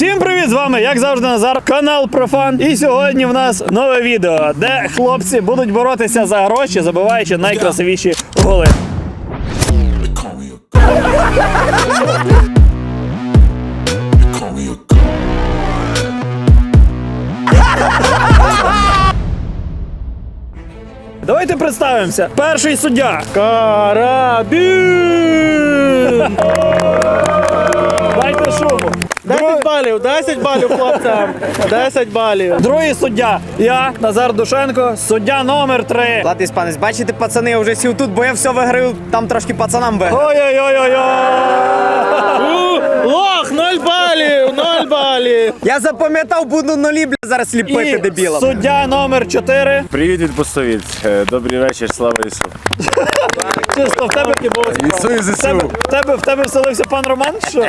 Всім привіт! З вами, як завжди, Назар, канал Профан. І сьогодні в нас нове відео, де хлопці будуть боротися за гроші, забиваючи найкрасивіші голи. Давайте представимося. Перший суддя. Карабін! Дайте шуму. 10 балів, 10 балів хлопцям. 10 балів. Другий суддя. Я, Назар Душенко, суддя номер 3. Ладно, іспанець, бачите, пацани, я вже сів тут, бо я все виграю, там трошки пацанам виграю. Ой-ой-ой-ой! Лох, 0 балів, 0 балів. Я запам'ятав, буду нулі, бля, зараз сліпити І дебілам. суддя номер 4. Привіт від пустовіць. Е, Добрий вечір, слава Ісу. Чисто в тебе Ісу і В тебе, ЗСУ. в тебе, в тебе вселився пан Роман? Що?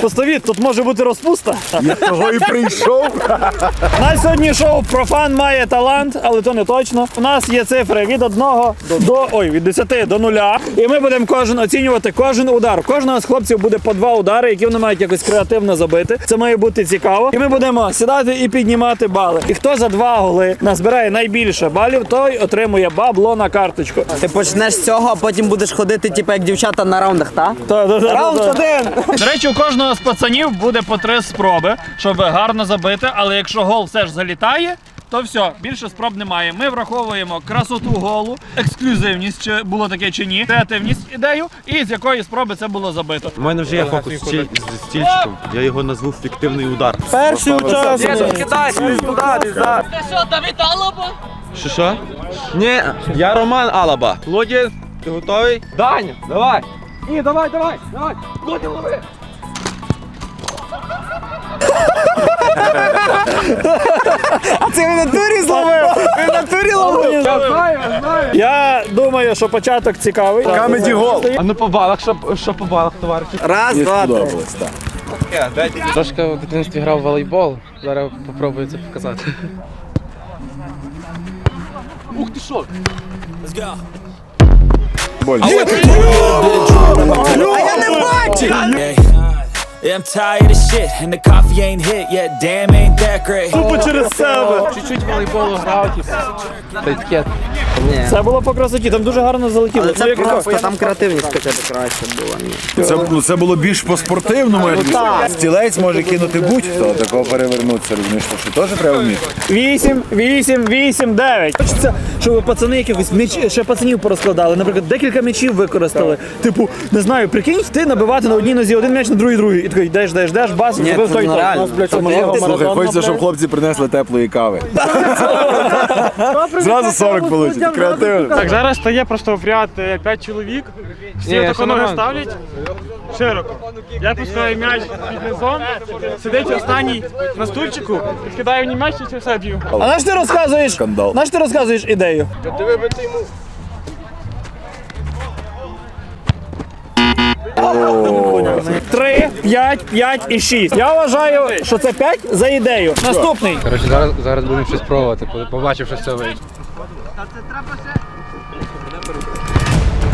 Пустовіт, тут може бути розпуста. Я того і прийшов. На сьогодні шоу профан має талант, але то не точно. У нас є цифри від 1 до ой, від 10 до 0. І ми будемо кожен оцінювати кожен удар. У Кожного з хлопців буде по два удари, які вони мають якось креативно забити. Це має бути цікаво. І ми будемо сідати і піднімати бали. І хто за два голи назбирає найбільше балів, той отримує бабло на карточку. Ти почнеш з цього, а потім будеш ходити, типу, як дівчата на раундах, та? Та-та-та-та-та. Раунд один! До речі, у кожного з пацанів буде по три спроби, щоб гарно забити. Але якщо гол все ж залітає, то все, більше спроб немає. Ми враховуємо красоту голу, ексклюзивність, чи було таке чи ні, креативність ідею, і з якої спроби це було забито. У мене вже є фокус з стіль- з стільчиком. Я його назву фіктивний удар. Перший учасник. Що що? Ні, я Роман Алаба. Лодін, ти готовий? Даня, давай. Ні, давай, давай, давай. Лодін, лови. А це в натурі зловив! В натурі ловив! Я думаю, що початок цікавий. Камеді гол. А ну по балах, що, що по балах, товариші? Раз, два, три. Трошки в дитинстві грав в волейбол. Зараз попробую це показати. А я не бачив! Yeah, I'm tired of shit, and the coffee ain't hit yet. Damn, ain't that great. Тупо через себе. Чуть-чуть волейболу грав, типу. Та таке. Це було по красоті, там дуже гарно залетіло. Але Ну, це як- просто, там креативність хоча б краще була. Ні. Це, ну, це було більш по-спортивному. Стілець може кинути будь-хто, такого перевернутися, розумієш, що теж треба вміти. 8, 8, 8, 9. Хочеться, щоб пацани якихось м'яч, ще пацанів порозкладали. Наприклад, декілька м'ячів використали. Типу, не знаю, прикинь, ти набивати на одній нозі один м'яч на другій другий. І такий йдеш, йдеш, йдеш, бас, Ні, це той той. Слухай, хочеться, щоб хлопці принесли теплої кави. Зразу 40 получить. Креативно. Так, зараз стає просто в ряд 5 чоловік. Всі отако ноги ставлять широко. Я пускаю м'яч під низом, сидить останній на стульчику, відкидаю мені м'яч і це все б'ю. А наш ти розказуєш? Скандал. Наш ти розказуєш ідею? Три, п'ять, п'ять і шість. Я вважаю, що це п'ять за ідею. Наступний. Коротше, зараз, зараз будемо щось пробувати, побачив, що з цього вийде.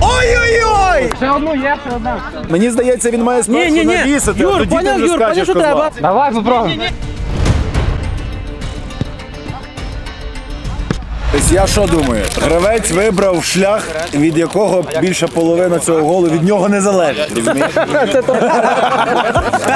Ой-ой-ой! Мені здається, він має спершу навісити, а тоді ти вже скажеш козла. Давай попробуємо. Я що думаю? Гравець вибрав шлях, від якого більша половина цього голу від нього не залежить. Розумієш?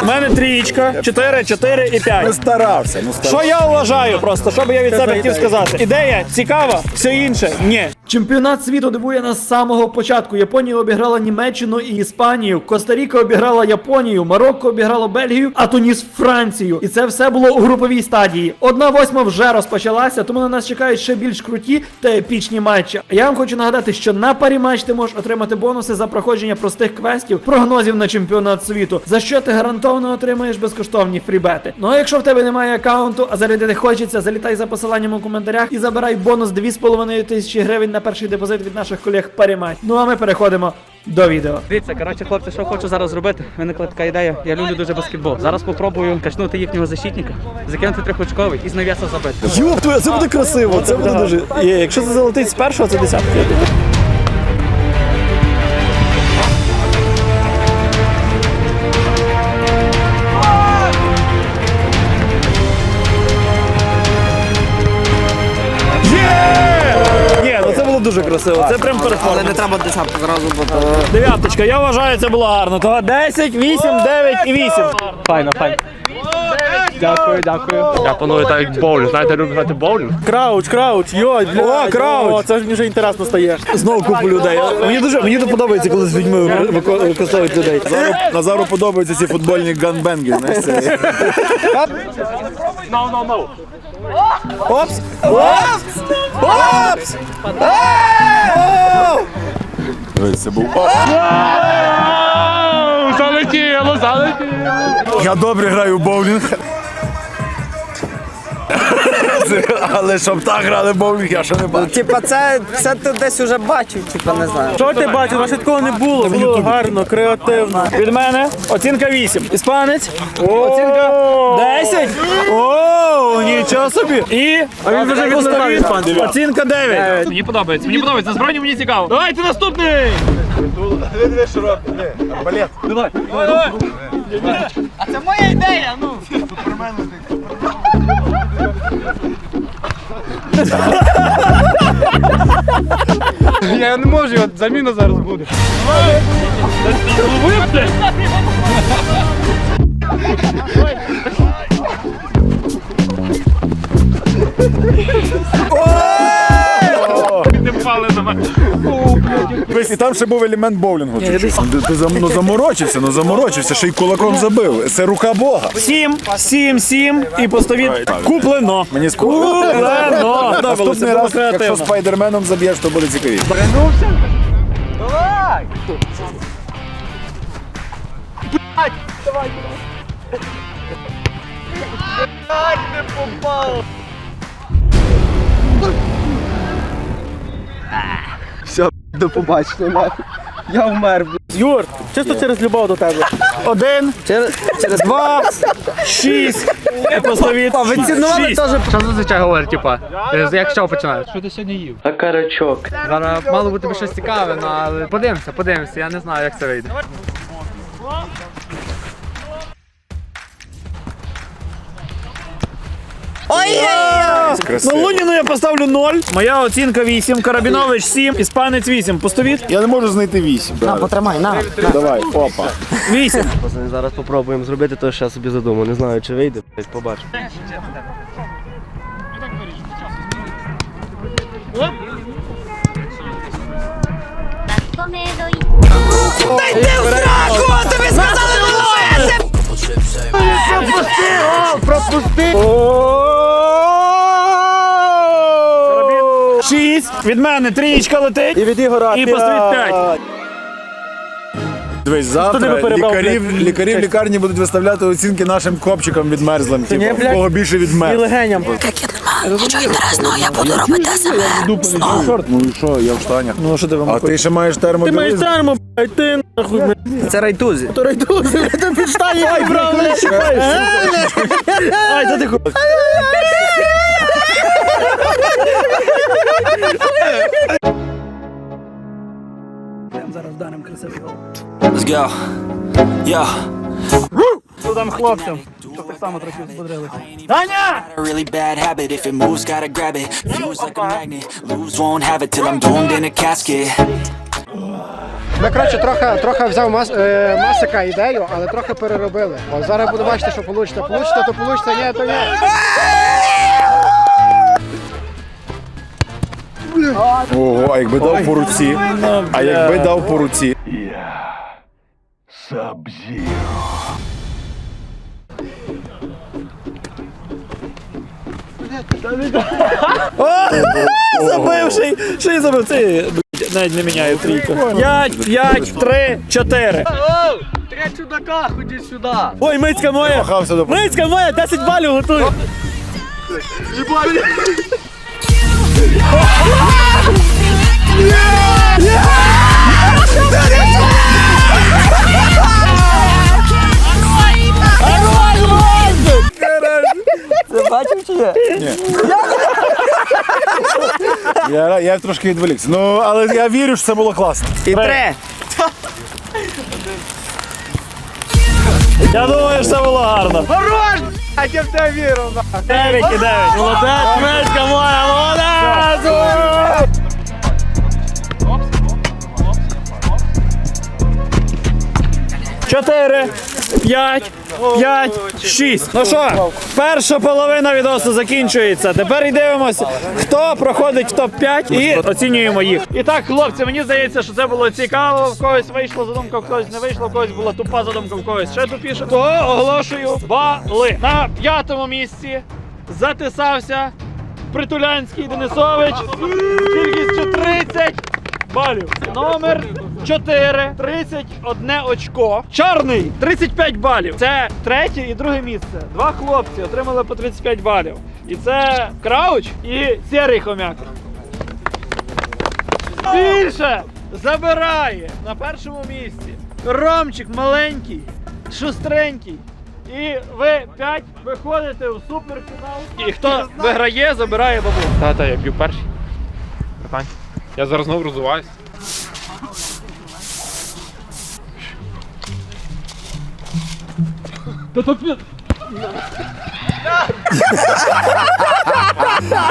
У мене трієчка, чотири, чотири і п'ять. Не старався. Ну старався. Що я вважаю просто, що би я від себе хотів сказати? Ідея цікава, все інше ні. Чемпіонат світу дивує нас з самого початку. Японія обіграла Німеччину і Іспанію. Коста-Ріка обіграла Японію, Марокко обіграло Бельгію, а Туніс Францію. І це все було у груповій стадії. Одна восьма вже розпочалася, тому на нас чекають ще більш круті та епічні матчі. А я вам хочу нагадати, що на парі матч ти можеш отримати бонуси за проходження простих квестів, прогнозів на чемпіонат світу, за що ти гарантовано отримаєш безкоштовні фрібети. Ну а якщо в тебе немає аккаунту, а зарядити хочеться, залітай за посиланням у коментарях і забирай бонус 2,5 тисячі гривень на перший депозит від наших колег Парімать. Ну а ми переходимо до відео. Дивіться, коротше, хлопці, що хочу зараз зробити? Виникла така ідея. Я люблю дуже баскетбол. Зараз попробую качнути їхнього защитника, закинути трьохочковий і з нав'яса забити. Йоп, це буде красиво. Це буде дуже. Є, Якщо це залетить з першого, це десятка. Дуже красиво. Це прям Але не треба десятку зразу, бо то... Дев'яточка, я вважаю, це було гарно. Того 10, 8, 9 і 8. Файно, файно. Дякую, дякую. Я планую так як боулінг. Знаєте, люблю грати боулінг. Крауч, крауч, йой, О, крауч. це ж вже інтересно стає. Знову купу людей. Мені дуже мені дуже подобається, коли з людьми вико- використовують людей. Назару, Назару подобаються ці футбольні ганбенги. Знаєш, це... No, no, no. Опс! Опс! Опс! Дивись, це був. Залетіло, залетіло. Я добре граю в боулінг. Це- Але щоб так грали в боулінг, я ще не бачив. Типа це, це ти десь уже бачив, типа не знаю. Що ти бачив? Ваше такого не було. Було гарно, креативно. Від мене оцінка 8. Іспанець. Оцінка 10. О, нічого собі. І а він вже відповів. Оцінка 9. Мені подобається, мені подобається. На збройні мені цікаво. Давайте наступний! Я не можу, от заміна зараз буде. Дивись, І там ще був елемент боулінгу. чуть-чуть. Ти, ти зам- ну, заморочився, ну заморочився, ще й кулаком забив. Це рука Бога. 7, 7, 7 і поставіть куплено. Мені сподобалося. Куплено. Наступний раз, якщо спайдерменом заб'єш, то буде цікавіше. До побачення, нахуй. Я вмер. Юр, чисто через любов до тебе. Один, Через, через... два, шість. І поставіть. Ви цінували теж Що зазвичай говорить, типа, як що починають? Що ти сьогодні їв? А карачок. Зараз мало бути щось цікаве, ну, але подивимося, подивимося, я не знаю, як це вийде. Ну, Красиво. Луніну я поставлю 0. Моя оцінка 8, Карабінович 7, Іспанець 8. Поставіть Я не можу знайти вісім. На, потримай, на. на. Давай, опа. 8. Зараз попробуємо зробити те, що я собі задумав. Не знаю, чи вийде, побачимо. Карабін Від мене трієчка летить. І від Ігора І поставіть 5. Дивись, завтра тебе перебрав, лікарі, блядь? лікарі в лікарні будуть виставляти оцінки нашим копчикам відмерзлим. Типу, в кого більше відмерз. легеням. Ну і що, я в штанях. Ну, що ти вам А ти ще маєш термобілизм? термо, блядь, ти нахуй. Це райтузі. Ти під штані, ай, брав, не чіпаєш. Ай, та ти ху... Let's go. Yo. Там хлопцям. Щоб так само трохи збодрили. Таня! A really bad habit. If it moves, gotta grab it. Fuse like a magnet. Lose, won't have it till I'm doomed in a casket. Ми коротше трохи, трохи взяв мас, е, масика ідею, але трохи переробили. От зараз буду бачити, що вийде. Получите, то получите, ні, то ні. Ого, а якби дав по руці. А якби дав по руці. Забивший! Ще й забив. Це навіть не міняю трійку. 5, 5, 3, 4. Три чудака, ході сюди. Ой, мицька моя! Мицька моя, 10 балів готую. Бачив чи ні? Я, я трошки відволікся. Ну, але я вірю, що це було класно. І три. Я думаю, що це було гарно. Хорош! Я тебе в тебе вірю, на. Дев'ять і дев'ять. Молодець, Мишка моя, молодець! Чотири. 5, 5, 6. Ну що, перша половина відосу закінчується. Тепер і дивимося, хто проходить в топ-5 і оцінюємо їх. І так, хлопці, мені здається, що це було цікаво. В когось вийшла задумка, в когось не вийшло, в когось була тупа задумка, в когось ще тупіше. То оголошую бали. На п'ятому місці затисався Притулянський Денисович. Кількістю 30 балів. Номер 4, 31 очко. Чарний 35 балів. Це третє і друге місце. Два хлопці отримали по 35 балів. І це Крауч і Сірий Хомяк. Більше забирає на першому місці. Ромчик маленький, шустренький. І ви п'ять виходите в суперфінал. І хто виграє, забирає бабу. Та-та, я б'ю перший. Я зараз знову розуваюсь.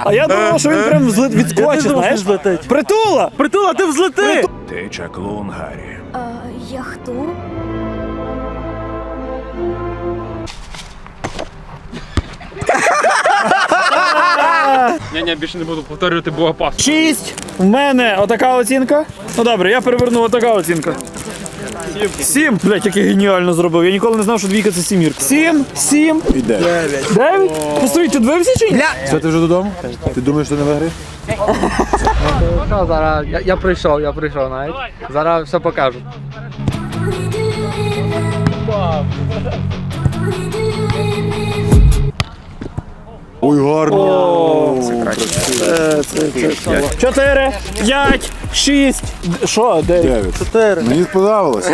А я думав, що він прям взлет відскочить, знаєш? Притула! Притула, ти взлети! Ти чаклун, Гаррі. А, я хто? Ні, ні, більше не буду повторювати, бо опасно. Шість. В мене отака оцінка. Ну добре, я переверну отака оцінка. Сім. Блять, як я геніально зробив. Я ніколи не знав, що двійка це сімірка. Сім, сім, І дев'ять. дев'ять. Постой, ти дивився чи ні? Все, ти вже додому? Ти думаєш, що не виграєш? Що, зараз я, я прийшов, я прийшов навіть. Зараз все покажу. Ой, гарно. Чотири, п'ять, шість. Що, дев'ять? Дев'ять. Чотири. Мені сподобалось.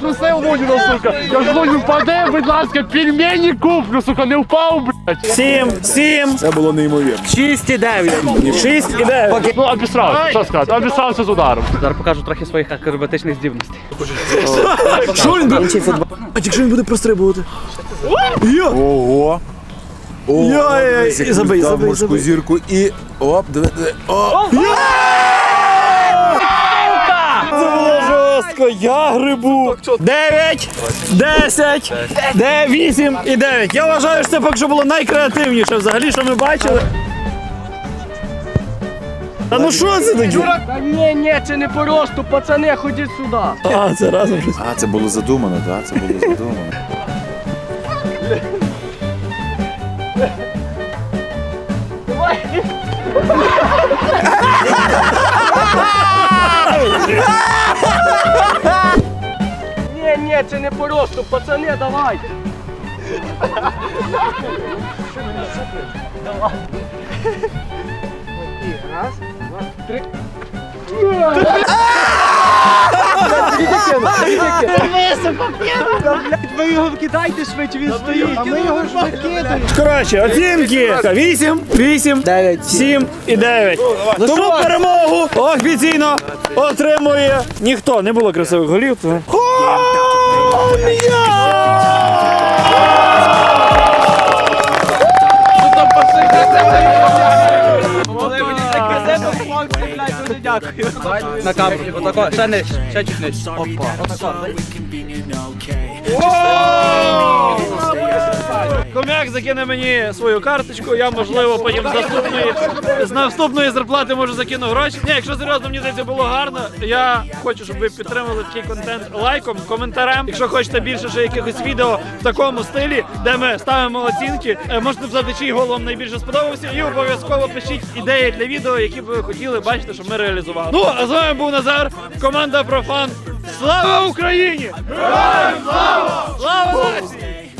Просив Луніна, сука. Я ж Луню впаде, будь ласка, пельмені куплю, сука, не впав, блядь. Сім, сім, Це було неймовірно. шість і дев'ять. Шість і дев'ять. Ну, обісрався, що сказати, обісрався з ударом. Зараз покажу трохи своїх акробатичних здібностей. Що він буде? А якщо він буде прострибувати? Ого. О, Я- я- дивись, як і забий, забий, забий. зірку і оп, диви, диви. О, Це жорстко, я грибу. Дев'ять, десять, де вісім і дев'ять. Я вважаю, що це поки що було найкреативніше взагалі, що ми бачили. Та ну що це таке? Ні, ні, це не просто, пацани, ходіть сюди. А, це разом щось. А, це було задумано, так? Це було задумано. Це не просто, пацани, давайте. Ви його кидайте швидше, він стоїть. А ми його ж викидаємо. Коротше, оцінки. Вісім, вісім, сім і дев'ять. Тому перемогу офіційно отримує ніхто. Не було красивих голів. То- На камеру. Отако, ще нижче, ще чуть нижче. Опа. Ком'як закине мені свою карточку, я можливо потім з наступної з наступної зарплати можу закину гроші. Ні, якщо серйозно мені здається було гарно. Я хочу, щоб ви підтримали такий контент лайком, коментарем. Якщо хочете більше ще якихось відео в такому стилі, де ми ставимо оцінки, е, можете писати, чий гол найбільше сподобався, і обов'язково пишіть ідеї для відео, які б ви хотіли бачити, щоб ми реалізували. Ну а з вами був Назар, команда Профан. Слава Україні! Героям слава! Слава нації!